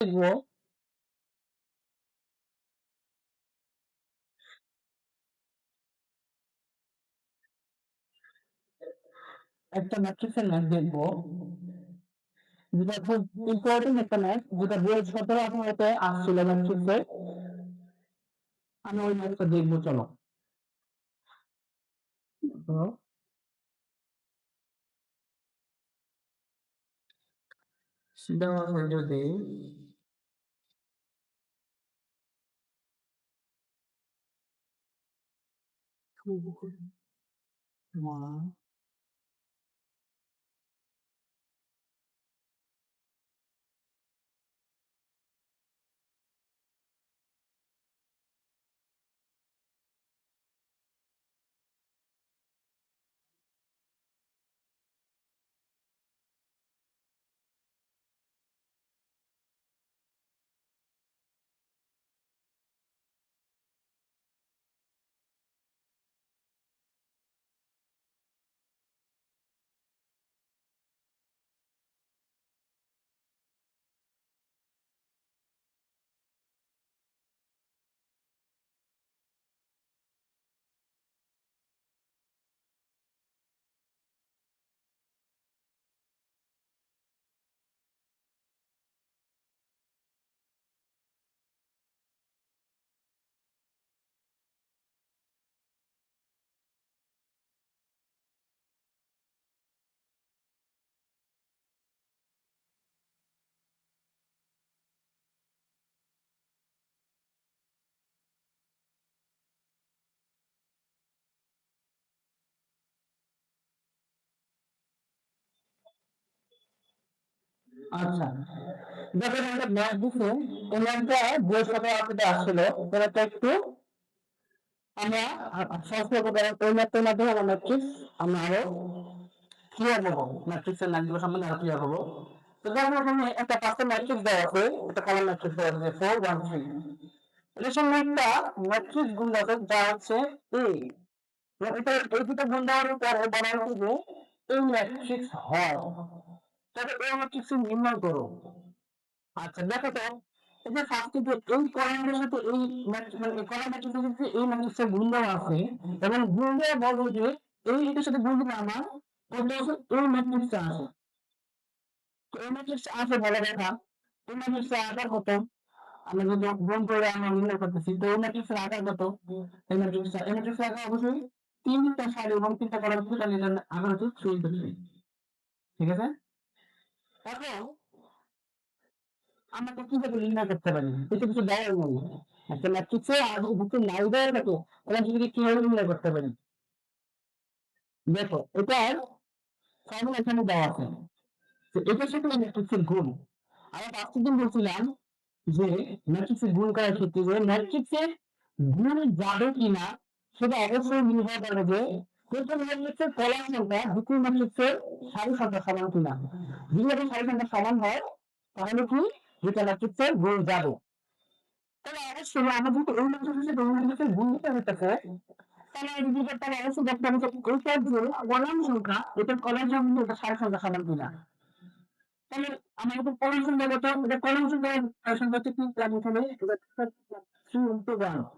দেখব। একটা ম্যাট্রিক্সের ম্যাথ দেখব। যেটা খুব ইম্পর্টেন্ট একটা ম্যাথ যেটা বই সতেরো আঠারোতে আসছিল ম্যাট্রিক্সে আমি ওই ম্যাথটা দেখব, চলো। তো দেওয়া হয় যদি one আচ্ছা। দেখো একটা ম্যাথ দিছে। এই ম্যাথটা বই সতেরো আঠারোতে আসছিল। এটা একটু আমরা আছে। যা হচ্ছে এ এই দুটো গুণ পরে বলা হচ্ছে যে এই ম্যাট্রিক্স হয়। ম্যাট্রিক্স নির্ণয় করো। আচ্ছা দেখো তো ফার্স্ট যে এই কলামের সাথে এই ম্যাট্রিক্স মানে ম্যাট্রিক্সের সাথে এই গুণ আছে, এবং বলব যে এই সাথে গুণ আছে। আছে দেখা আকার যদি আকার আকার তিনটা এবং তিনটা ঠিক আছে? এখন আমরা কীভাবে নির্ণয় করতে পারি? কিছু কিছু একটা ম্যাট্রিক্সে আর যদি কীভাবে নির্ণয় করতে পারি? দেখো এখানে দেওয়া আছে। তো এটার সাথে গুণ। আমরা পাঁচটি দিন বলছিলাম যে ম্যাট্রিক্সের গুণ করার ক্ষেত্রে যে ম্যাট্রিক্সের গুণ যাবে কিনা সেটা অবশ্যই নির্ভর করে যে প্রথম ম্যাট্রিক্সের কলাম সংখ্যা দ্বিতীয় ম্যাট্রিক্সের সারি সংখ্যা সংখ্যা হয় তাহলে কি দুটা ম্যাট্রিক্সের গুণ তাহলে অবশ্যই যেহেতু এই ম্যাট্রিক্সের এইটার কলাম সংখ্যা এটা সারি সংখ্যা সমান কিনা তাহলে আমরা এটা কলাম এটা কলাম সংখ্যা সংখ্যা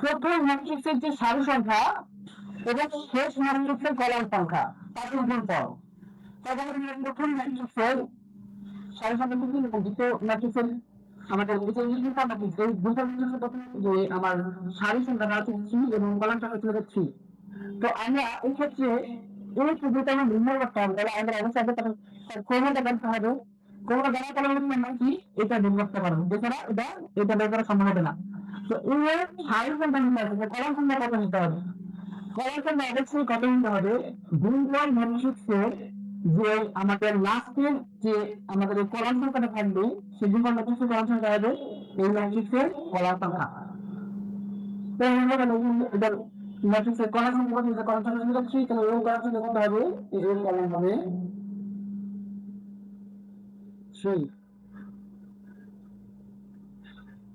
প্রথম ম্যাট্রিক্সের যে সারি সংখ্যা এবং শেষ ম্যাট্রিক্সের কলাম সংখ্যা প্রথম ম্যাট্রিক্সের সারি সংখ্যা কিন্তু এবং দ্বিতীয় ম্যাট্রিক্সের আমাদের যে আমার সারি সংখ্যা হচ্ছে থ্রি এবং কলাম হচ্ছে থ্রি তো আমরা এই ক্ষেত্রে এই যেটা আমরা নির্ণয় করতে হবে, তাহলে অবশ্যই ক্রমটা জানতে হবে। জানার পরে আমরা কি এটা বের করতে পারব? যেখানে এটা এটা বের করা সম্ভব হবে না। নিতে নিতে নিতে যে আমাদের লাস্টের যে আমাদের কলাম সংখ্যাটা থাকবে, সেই দুটো ম্যাট্রিক্সের কলাম সংখ্যা হবে। এই ম্যাট্রিক্সের কলাম সংখ্যা। তো এটার ম্যাট্রিক্সের কলাম সংখ্যা কত কলাম সংখ্যা থ্রি তাহলে এই কলাম সংখ্যা কত হবে? এই কলাম হবে থ্রি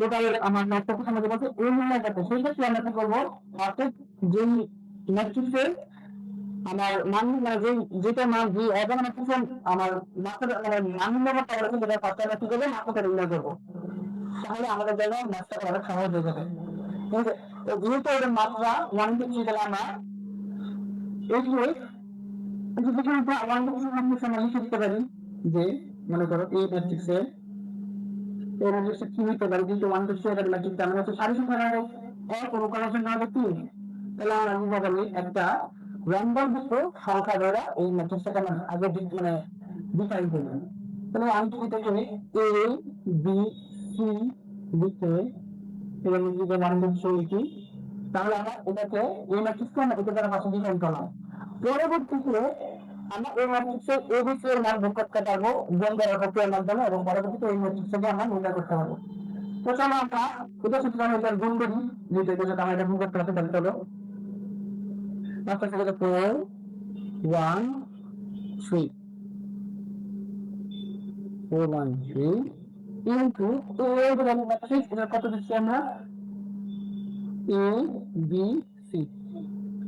টোটাল আমার ম্যাট্রিক্স আমাকে বলছে, এই নির্ণয় করতে সেই ক্ষেত্রে আমরা করব? অর্থাৎ যে ম্যাট্রিক্সের আমার মান যে যেটা মান যে আমার পারবে যেটা কি করব? করব। তাহলে আমাদের জন্য ম্যাথটা করা সহজ হয়ে যাবে। যেহেতু ওদের মাত্রা ওয়ান টু কিন্তু ওয়ান টু থ্রি আমরা লিখে দিতে পারি যে, মনে করো, এই ম্যাট্রিক্সের কি হচ্ছে সারি হবে তিন তাহলে আমরা একটা সংখ্যা এই আগে মানে ডিফাইন তাহলে আমি যদি থেকে এ বি সি এবং যদি থ্রি তাহলে আমরা এটাকে এই ম্যাট্রিক্সকে আমরা এটা দ্বারা পাশে ডিফাইন করলাম? পরবর্তীতে আমরা এই ম্যাট্রিক্সে এ এর মান বের করতে পারব গুণ প্রক্রিয়ার মাধ্যমে এবং পরবর্তীতে এই ম্যাট্রিক্সটাকে আমরা নির্ণয় করতে পারব তো চলো আমরা এটা শুধু আমরা এটার গুণ করি যেটা এটা যদি আমরা এটা গুণ করতে পারতে তাহলে চলো After the four, one, three. Four, one, three. Into এই ম্যাট্রিক্স এটা কত দিচ্ছি আমরা এ বি সি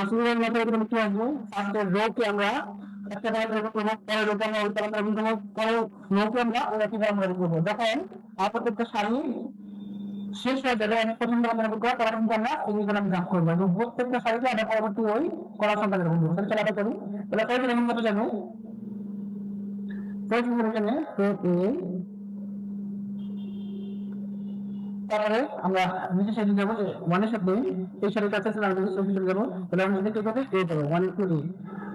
আশি মাথায় এখানে কি আসবে? ফার্স্টের রো কে আমরা একটা রো করব পরে রো কে আমরা উত্তর আমরা করব পরে রো আমরা আমরা কি আমরা করব? যখন প্রত্যেকটা সারি, শেষ হয়ে যাবে, আমি প্রথম আমরা বুক করা তারপর কিন্তু আমরা এই আমি ভাগ করব। এবং প্রত্যেকটা সারিতে আমরা পরবর্তী ওই করা সংখ্যা দেবো তাহলে চলো এটা করি। তাহলে কয়টা এমন কত যাবে কয়টা করে এখানে তো এ তারপরে আমরা নিচে সাইডে যাব ওয়ানের সাথে এই সারিটা আছে সেটা আমরা চলে যাব তাহলে আমরা নিচে যাব এ যাব ওয়ান টু এ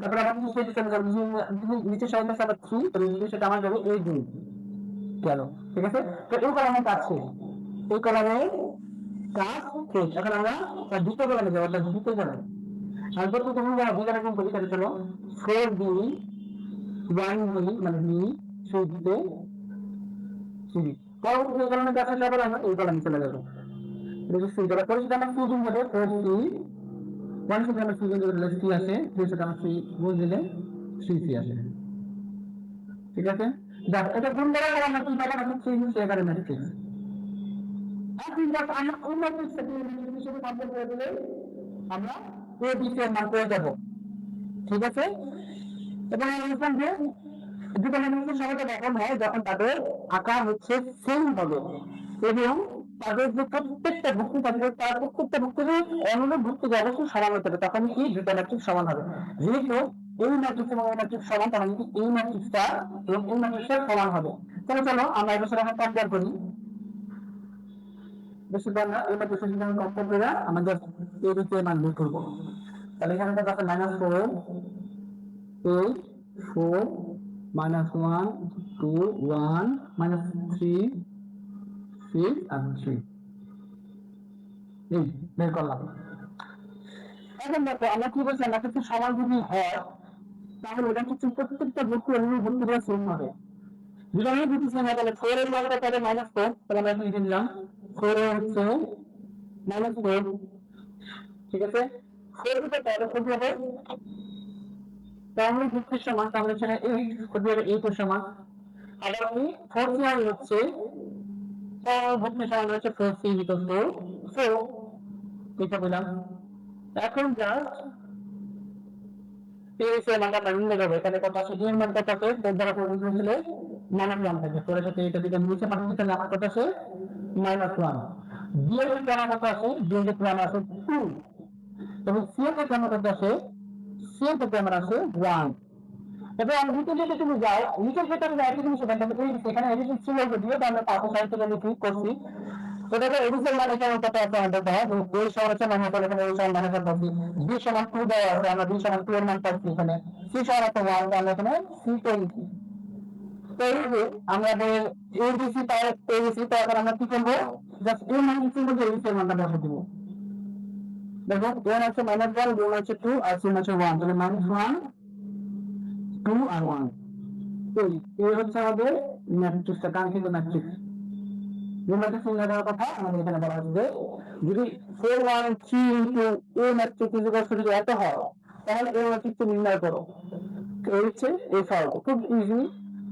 তারপরে আমরা নিচে সাইডে চলে যাব নিচে সাইডে আছে আবার থ্রি তাহলে নিচে সেটা আমার যাবে এই দুই গেল ঠিক আছে তো এই কলামে কাছে এই কলামে কাজ শেষ এখন আমরা দ্বিতীয় কলামে যাব অর্থাৎ দ্বিতীয় কলামে আর যত তুমি যারা বুঝে রাখুন করি তাহলে চলো ফোর বি ওয়ান বি মানে বি দিতে সিবি পরবর্তী এই কলামে কাছে যাব আমরা এই কলামে চলে যাব এটা সি যাবে পরে সেটা আমার হবে ফোর সি ওয়ান সাথে আমার সি গুণ দিলে সি আসে দুই সাথে আমার সি গুণ দিলে সি সি আসে ঠিক আছে? যাক এটা গুণ করার পর আমরা কি পাবো আমরা সি গুণ সি এবারে ম্যাট্রিক্স যখন আমরা অন্য করে দিলে আমরা এ বি মান পেয়ে যাব। ঠিক আছে? এবং যে দুটো ম্যাট্রিক্স এই ম্যাট্রিক্স এই ম্যাট্রিক্স এই এই তাহলে চলো আমরা এবার সেটা কম্পেয়ার করি। বেশিরভাগ না এবার বেশি যদি আমি কম্পেয়ার করে আমাদের এই করব। তাহলে এখানে four eight four minus one two one minus three six আর থ্রি এই, বের করলাম। এখন দেখো, আমরা কি যদি হয়, তাহলে ওটা প্রত্যেকটা করে সেম হবে আমি সেম হয় তাহলে ফোর এর মানটা তাহলে মাইনাস ফোর তাহলে আমরা লিখে দিলাম ফোর হচ্ছে মাইনাস ফোর ঠিক আছে? ফোর তাহলে কত হবে। তাহলে ভর্তির সমান, তাহলে সেটা এইট কত হবে এইট সমান। আবার আমি ফোর হচ্ছে তো সমান হচ্ছে ফোর সি টু ফোর এটা বললাম এখন জাস্ট এই মানটা মাইনে যাবে এখানে কত আছে? দুই মান কত দ্বারা প্রয়োজন হলে মাইনাস ওয়ান থাকে। তোর সাথে এটা যদি নিচে পাঠাতে তাহলে আমার কত আছে? মাইনাস ওয়ান দুই এর গ্রাম কত আছে? দুই এর গ্রাম আছে টু এবং সি এর গ্রাম কত আছে? সি গ্রাম আছে ওয়ান এবার তুমি যাও এখানে এডিশন ছিল যদিও আমরা পাঁচশো থেকে আমি ক্লিক করছি। তো এডিশন মানে আমাদের দেখা দুই মানে এখানে মানে পাচ্ছি টু দেওয়া আছে, আমরা দুই সমান টু এর মান পাচ্ছি এখানে। সি সমান আছে ওয়ান আমরা এখানে সি তো এই যে আমাদের এবিসি পাই এবিসি তো এখন আমরা কি করব? জাস্ট এই মান কি মানটা বসে দিব। দেখো ওয়ান আছে মাইনাস ওয়ান ওয়ান আছে টু আর সি আছে ওয়ান তাহলে মাইনাস ওয়ান টু আর ওয়ান এই হচ্ছে আমাদের কাঙ্ক্ষিত ম্যাট্রিক্স যে ম্যাট্রিক্স নির্ণয় কথা আমাদের এখানে বলা হচ্ছে যদি four one three into a matrix যদি এত হয়, তাহলে এই ম্যাট্রিক্স নির্ণয় করো। এই হচ্ছে এই সহজ খুব ইজি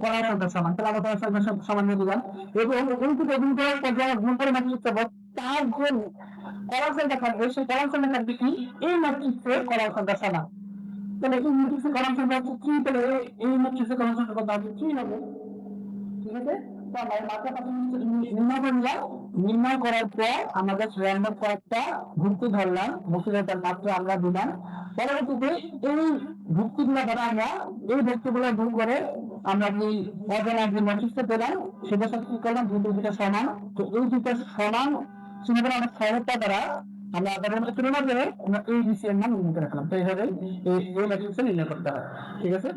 কড়ার সংখ্যা সমান তাহলে সংখ্যা সমান এবং এই থেকে গুণ গুণ করে ম্যাট্রিক্স তার সংখ্যা থাকবে সেই থাকবে কি এই ম্যাট্রিক্সের কড়ার সংখ্যা সমান তাহলে এই কি? তাহলে এই- কি ঠিক আছে? নির্ণয় করার পর আমাদের র্যান্ডম কয়েকটা ভুক্তি ধরলাম। ভুক্তিদাতার মাত্রা আমরা দিলাম। পরবর্তীতে এই ভুক্তিগুলো ধরে আমরা এই ভুক্তিগুলো দূর করে আমরা যে অজানা যে ম্যাট্রিক্সটা পেলাম, সেটা সাথে কি করলাম দুটো দুটো সমান। তো এই দুটো সমান চিহ্ন আমরা সহায়তা দ্বারা আমরা আধারের মধ্যে তুলনা করে আমরা এই ডিসি এর মান নির্ণয় করে রাখলাম তো এইভাবে এই ম্যাট্রিক্সটা নির্ণয় করতে হয়। ঠিক আছে?